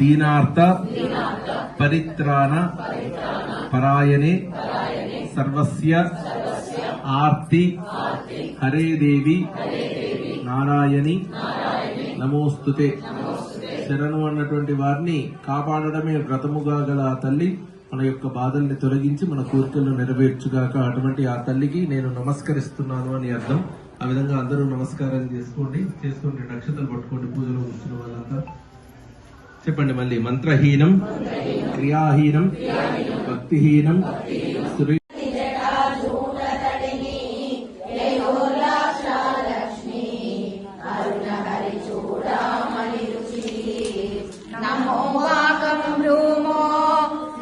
దీనార్థ పరిత్రాణ పరాయణే సర్వస్య ఆర్తి హరే దేవి నారాయణి నమోస్తుతే. శరణు అన్నటువంటి వారిని కాపాడడమే వ్రతముగా గల ఆ తల్లి మన యొక్క బాధల్ని తొలగించి మన కోరికలను నెరవేర్చుగాక అటువంటి ఆ తల్లికి నేను నమస్కరిస్తున్నాను అని అర్థం. ఆ విధంగా అందరూ నమస్కారం చేసుకోండి. చేసుకోండి నక్షత్రాలు పట్టుకోండి పూజలో కూర్చున్న వాళ్ళంతా. చెప్పండి మళ్ళీ. మంత్రహీనం క్రియాహీనం భక్తిహీనం సురీ నమో వాకం భ్రూమో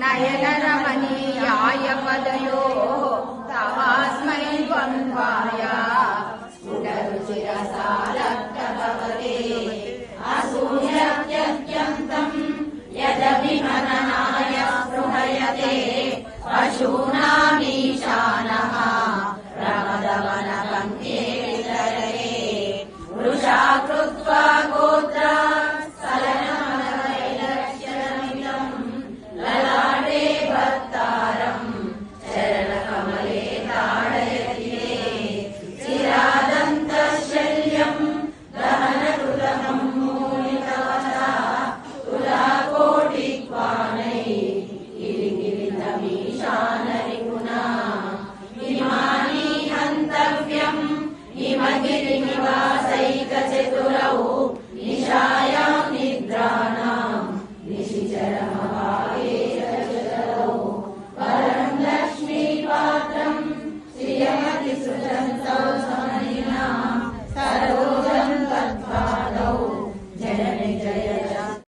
నయన రమణీయాయ పదయో पशूनामीशानः।